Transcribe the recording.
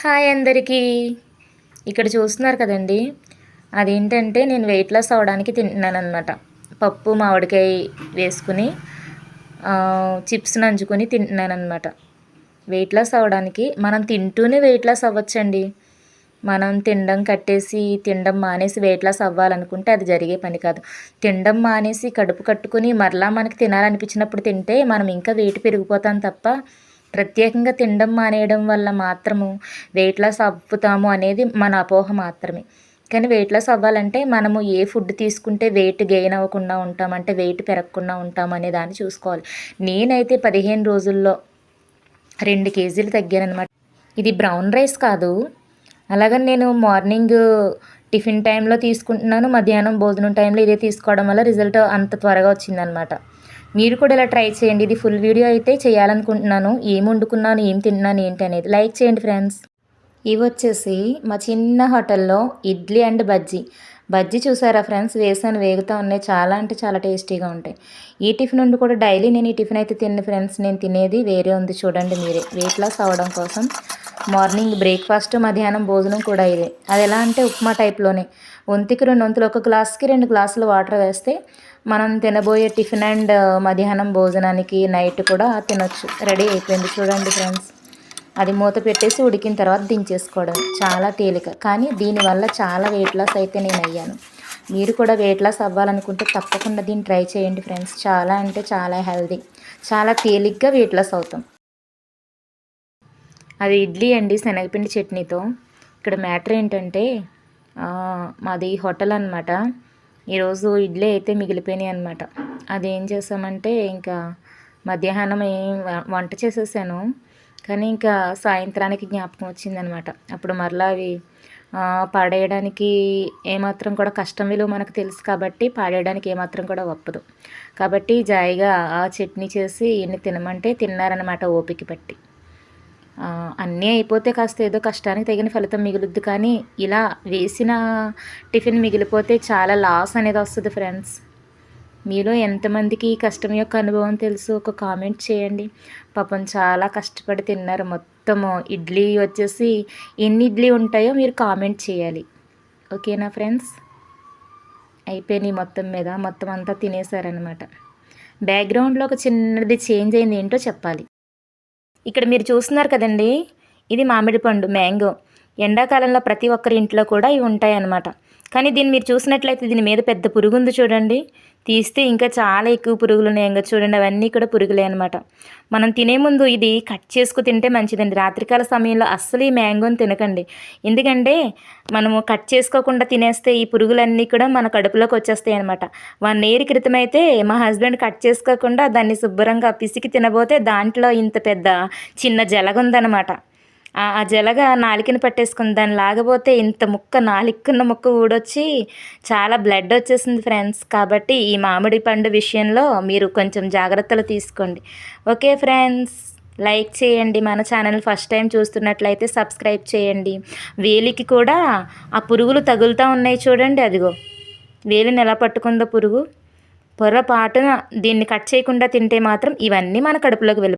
Hi అందరికీ. ఇక్కడ చూస్తున్నారు కదండి. అదేంటంటే నేను వెయిట్ లాస్ అవ్వడానికి తింటున్నాను అనమాట పప్పు మామిడికాయ వేసుకుని చిప్స్ నంచుకొని తింటున్నాను అనమాట వెయిట్ లాస్ అవ్వడానికి మనం తింటూనే వెయిట్ లాస్ అవ్వచ్చండి. మనం తినడం కట్టేసి తినడం మానేసి వెయిట్ లాస్ అవ్వాలనుకుంటే అది జరిగే పని కాదు. తినడం మానేసి కడుపు కట్టుకుని మరలా మనకి తినాలనిపించినప్పుడు తింటే మనం ఇంకా వెయిట్ పెరిగిపోతాం తప్ప ప్రత్యేకంగా తినడం మానేయడం వల్ల మాత్రము వెయిట్ లాస్ అవ్వుతాము అనేది మన అపోహ మాత్రమే. కానీ వెయిట్ లాస్ అవ్వాలంటే మనము ఏ ఫుడ్ తీసుకుంటే వెయిట్ గెయిన్ అవ్వకుండా ఉంటామంటే వెయిట్ పెరగకుండా ఉంటాం అనే దాన్ని చూసుకోవాలి. నేనైతే పదిహేను రోజుల్లో రెండు కేజీలు తగ్గానమాట ఇది బ్రౌన్ రైస్ కాదు. అలాగని నేను మార్నింగ్ టిఫిన్ టైంలో తీసుకుంటున్నాను మధ్యాహ్నం భోజనం టైంలో ఇదే తీసుకోవడం వల్ల రిజల్ట్ అంత త్వరగా వచ్చిందనమాట మీరు కూడా ఇలా ట్రై చేయండి. ఇది ఫుల్ వీడియో అయితే చేయాలనుకుంటున్నాను. ఏం వండుకున్నాను ఏం తిన్నాను ఏంటి అనేది. లైక్ చేయండి ఫ్రెండ్స్. ఇవి వచ్చేసి మా చిన్న హోటల్లో ఇడ్లీ అండ్ బజ్జీ. బజ్జీ చూసారా ఫ్రెండ్స్? వేసాను వేగుతూ ఉన్నాయి. చాలా అంటే చాలా టేస్టీగా ఉంటాయి. ఈ టిఫిన్ నుండి కూడా డైలీ నేను ఈ టిఫిన్ అయితే తిన్న ఫ్రెండ్స్. నేను తినేది వేరే ఉంది చూడండి మీరే. వెయిట్ లాస్ అవ్వడం కోసం మార్నింగ్ బ్రేక్ఫాస్ట్ మధ్యాహ్నం భోజనం కూడా ఇదే. అది ఎలా అంటే ఉప్మా టైప్లోనే. వంతికి రెండు వంతులు ఒక గ్లాస్కి రెండు గ్లాసులు వాటర్ వేస్తే మనం తినబోయే టిఫిన్ అండ్ మధ్యాహ్నం భోజనానికి నైట్ కూడా తినొచ్చు. రెడీ అయిపోయింది చూడండి ఫ్రెండ్స్. అది మూత పెట్టేసి ఉడికిన తర్వాత దించేసుకోవడం చాలా తేలిక. కానీ దీనివల్ల చాలా వెయిట్ లాస్ అయితే నేను అయ్యాను. మీరు కూడా వెయిట్ లాస్ అవ్వాలనుకుంటే తప్పకుండా దీన్ని ట్రై చేయండి ఫ్రెండ్స్. చాలా అంటే చాలా హెల్దీ. చాలా తేలిగ్గా వెయిట్ లాస్ అవుతాం. అది ఇడ్లీ అండి శనగపిండి చట్నీతో. ఇక్కడ మ్యాటర్ ఏంటంటే మాది హోటల్ అనమాట ఈరోజు ఇడ్లీ అయితే మిగిలిపోయినాయి అనమాట అదేం చేసామంటే ఇంకా మధ్యాహ్నం ఏం వంట చేసేసాను. కానీ ఇంకా సాయంత్రానికి జ్ఞాపకం వచ్చిందనమాట అప్పుడు మరలా అవి పాడేయడానికి ఏమాత్రం కూడా కష్టం విలువ మనకు తెలుసు కాబట్టి పాడేయడానికి ఏమాత్రం కూడా ఒప్పదు. కాబట్టి జాయిగా ఆ చట్నీ చేసి ఎన్ని తినమంటే తిన్నారనమాట ఓపిక పట్టి. అన్నీ అయిపోతే కాస్త ఏదో కష్టానికి తగిన ఫలితం మిగులుద్ది కానీ ఇలా వేసిన టిఫిన్ మిగిలిపోతే చాలా లాస్ అనేది వస్తుంది ఫ్రెండ్స్. మీలో ఎంతమందికి ఈ కష్టం యొక్క అనుభవం తెలుసు? ఒక కామెంట్ చేయండి. పాపం చాలా కష్టపడి తిన్నారు. మొత్తము ఇడ్లీ వచ్చేసి ఎన్ని ఇడ్లీ ఉంటాయో మీరు కామెంట్ చేయాలి. ఓకేనా ఫ్రెండ్స్? అయిపోయినాయి మొత్తం మీద. మొత్తం అంతా తినేసారనమాట బ్యాక్గ్రౌండ్లో ఒక చిన్నది చేంజ్ అయింది ఏంటో చెప్పాలి. ఇక్కడ మీరు చూస్తున్నారు కదండి. ఇది మామిడి పండు మ్యాంగో. ఎండాకాలంలో ప్రతి ఒక్కరి ఇంట్లో కూడా ఇవి ఉంటాయి అన్నమాట కానీ దీన్ని మీరు చూసినట్లయితే దీని మీద పెద్ద పురుగు ఉంది చూడండి. తీస్తే ఇంకా చాలా ఎక్కువ పురుగులు ఉన్నాయి ఇంకా చూడండి అవన్నీ కూడా పురుగులే అనమాట మనం తినే ముందు ఇది కట్ చేసుకు తింటే మంచిదండి. రాత్రికాల సమయంలో అస్సలు ఈ మ్యాంగోని తినకండి. ఎందుకంటే మనము కట్ చేసుకోకుండా తినేస్తే ఈ పురుగులన్నీ కూడా మన కడుపులోకి వచ్చేస్తాయి అనమాట వన్ ఇయర్ క్రితం అయితే మా హస్బెండ్ కట్ చేసుకోకుండా దాన్ని శుభ్రంగా పిసికి తినబోతే దాంట్లో ఇంత పెద్ద చిన్న జలగ ఉందన్నమాట ఆ జలగ నాలికని పట్టేసుకుని దాన్ని లాగబోతే ఇంత ముక్క నాలిక్కున్న ముక్క ఊడొచ్చి చాలా బ్లడ్ వచ్చేసింది ఫ్రెండ్స్. కాబట్టి ఈ మామిడి పండు విషయంలో మీరు కొంచెం జాగ్రత్తలు తీసుకోండి. ఓకే ఫ్రెండ్స్ లైక్ చేయండి. మన ఛానల్ ఫస్ట్ టైం చూస్తున్నట్లయితే సబ్స్క్రైబ్ చేయండి. వేలికి కూడా ఆ పురుగులు తగులుతూ ఉన్నాయి చూడండి అదిగో. వేలిని ఎలా పట్టుకుందో పురుగు. పొరపాటున దీన్ని కట్ చేయకుండా తింటే మాత్రం ఇవన్నీ మన కడుపులోకి వెళ్ళి